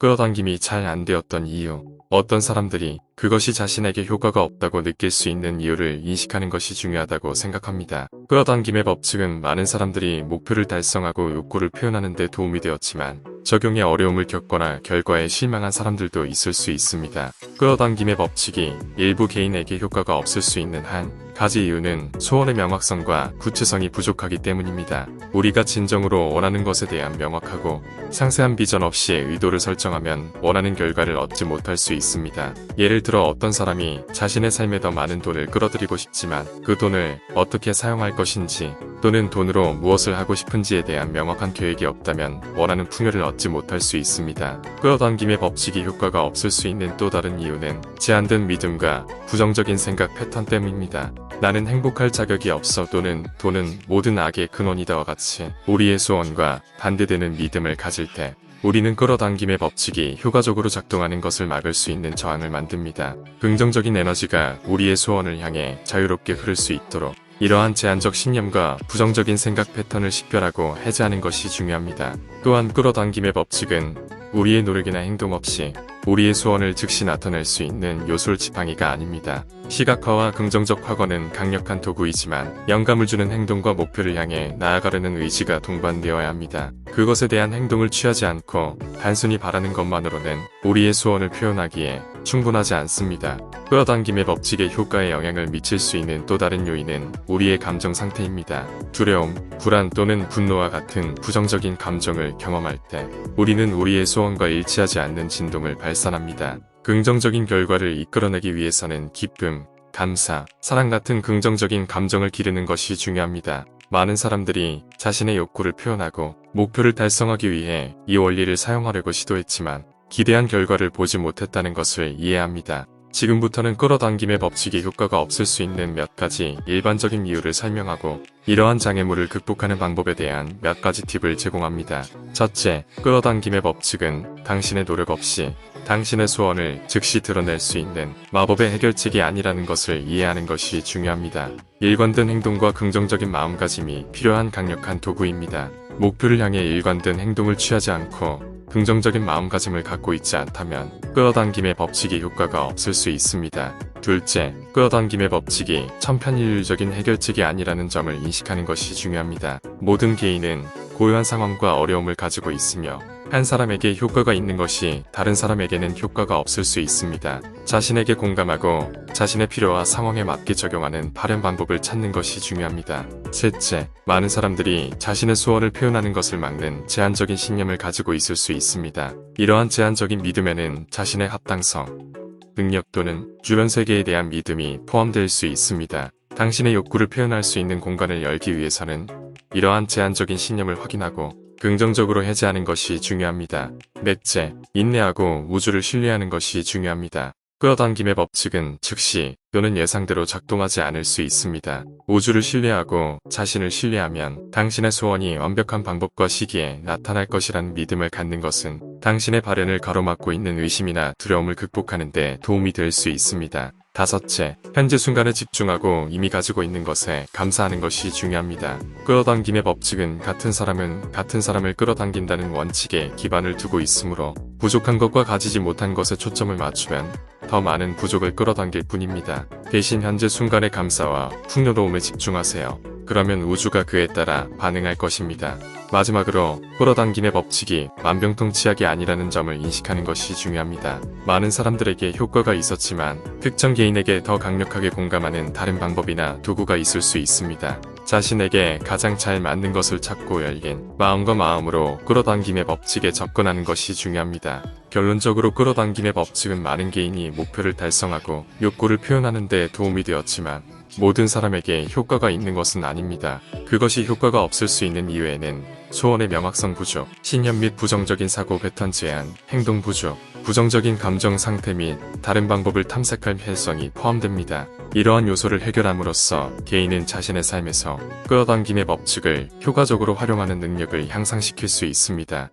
끌어당김이 잘 안 되었던 이유, 어떤 사람들이 그것이 자신에게 효과가 없다고 느낄 수 있는 이유를 인식하는 것이 중요하다고 생각합니다. 끌어당김의 법칙은 많은 사람들이 목표를 달성하고 욕구를 표현하는 데 도움이 되었지만 적용에 어려움을 겪거나 결과에 실망한 사람들도 있을 수 있습니다. 끌어당김의 법칙이 일부 개인에게 효과가 없을 수 있는 한 가지 이유는 소원의 명확성과 구체성이 부족하기 때문입니다. 우리가 진정으로 원하는 것에 대한 명확하고 상세한 비전 없이 의도를 설정하면 원하는 결과를 얻지 못할 수 있습니다. 예를 들어 어떤 사람이 자신의 삶에 더 많은 돈을 끌어들이고 싶지만 그 돈을 어떻게 사용할 것인지 또는 돈으로 무엇을 하고 싶은지에 대한 명확한 계획이 없다면 원하는 풍요를 얻지 못할 수 있습니다. 끌어당김의 법칙이 효과가 없을 수 있는 또 다른 이유는 제한된 믿음과 부정적인 생각 패턴 때문입니다. 나는 행복할 자격이 없어 또는 돈은 모든 악의 근원이다와 같이 우리의 소원과 반대되는 믿음을 가질 때 우리는 끌어당김의 법칙이 효과적으로 작동하는 것을 막을 수 있는 저항을 만듭니다. 긍정적인 에너지가 우리의 소원을 향해 자유롭게 흐를 수 있도록 이러한 제한적 신념과 부정적인 생각 패턴을 식별하고 해제하는 것이 중요합니다. 또한 끌어당김의 법칙은 우리의 노력이나 행동 없이 우리의 소원을 즉시 나타낼 수 있는 요술 지팡이가 아닙니다. 시각화와 긍정적 확언은 강력한 도구이지만 영감을 주는 행동과 목표를 향해 나아가려는 의지가 동반되어야 합니다. 그것에 대한 행동을 취하지 않고 단순히 바라는 것만으로는 우리의 소원을 표현하기에 충분하지 않습니다. 끌어당김의 법칙의 효과에 영향을 미칠 수 있는 또 다른 요인은 우리의 감정 상태입니다. 두려움, 불안 또는 분노와 같은 부정적인 감정을 경험할 때 우리는 우리의 소원과 일치하지 않는 진동을 발산합니다. 긍정적인 결과를 이끌어내기 위해서는 기쁨, 감사, 사랑 같은 긍정적인 감정을 기르는 것이 중요합니다. 많은 사람들이 자신의 욕구를 표현하고 목표를 달성하기 위해 이 원리를 사용하려고 시도했지만 기대한 결과를 보지 못했다는 것을 이해합니다. 지금부터는 끌어당김의 법칙이 효과가 없을 수 있는 몇 가지 일반적인 이유를 설명하고 이러한 장애물을 극복하는 방법에 대한 몇 가지 팁을 제공합니다. 첫째, 끌어당김의 법칙은 당신의 노력 없이 당신의 소원을 즉시 드러낼 수 있는 마법의 해결책이 아니라는 것을 이해하는 것이 중요합니다. 일관된 행동과 긍정적인 마음가짐이 필요한 강력한 도구입니다. 목표를 향해 일관된 행동을 취하지 않고 긍정적인 마음가짐을 갖고 있지 않다면 끌어당김의 법칙이 효과가 없을 수 있습니다. 둘째, 끌어당김의 법칙이 천편일률적인 해결책이 아니라는 점을 인식하는 것이 중요합니다. 모든 개인은 고유한 상황과 어려움을 가지고 있으며 한 사람에게 효과가 있는 것이 다른 사람에게는 효과가 없을 수 있습니다. 자신에게 공감하고 자신의 필요와 상황에 맞게 적용하는 바른 방법을 찾는 것이 중요합니다. 셋째, 많은 사람들이 자신의 소원을 표현하는 것을 막는 제한적인 신념을 가지고 있을 수 있습니다. 이러한 제한적인 믿음에는 자신의 합당성, 능력 또는 주변 세계에 대한 믿음이 포함될 수 있습니다. 당신의 욕구를 표현할 수 있는 공간을 열기 위해서는 이러한 제한적인 신념을 확인하고 긍정적으로 해제하는 것이 중요합니다. 넷째, 인내하고 우주를 신뢰하는 것이 중요합니다. 끌어당김의 법칙은 즉시 또는 예상대로 작동하지 않을 수 있습니다. 우주를 신뢰하고 자신을 신뢰하면 당신의 소원이 완벽한 방법과 시기에 나타날 것이라는 믿음을 갖는 것은 당신의 발현을 가로막고 있는 의심이나 두려움을 극복하는 데 도움이 될 수 있습니다. 다섯째, 현재 순간에 집중하고 이미 가지고 있는 것에 감사하는 것이 중요합니다. 끌어당김의 법칙은 같은 사람은 같은 사람을 끌어당긴다는 원칙에 기반을 두고 있으므로 부족한 것과 가지지 못한 것에 초점을 맞추면 더 많은 부족을 끌어당길 뿐입니다. 대신 현재 순간의 감사와 풍요로움에 집중하세요. 그러면 우주가 그에 따라 반응할 것입니다. 마지막으로 끌어당김의 법칙이 만병통치약이 아니라는 점을 인식하는 것이 중요합니다. 많은 사람들에게 효과가 있었지만 특정 개인에게 더 강력하게 공감하는 다른 방법이나 도구가 있을 수 있습니다. 자신에게 가장 잘 맞는 것을 찾고 열린 마음과 마음으로 끌어당김의 법칙에 접근하는 것이 중요합니다. 결론적으로 끌어당김의 법칙은 많은 개인이 목표를 달성하고 욕구를 표현하는 데 도움이 되었지만 모든 사람에게 효과가 있는 것은 아닙니다. 그것이 효과가 없을 수 있는 이유에는 소원의 명확성 부족, 신념 및 부정적인 사고 패턴 제한, 행동 부족, 부정적인 감정 상태 및 다른 방법을 탐색할 필성이 포함됩니다. 이러한 요소를 해결함으로써 개인은 자신의 삶에서 끌어당김의 법칙을 효과적으로 활용하는 능력을 향상시킬 수 있습니다.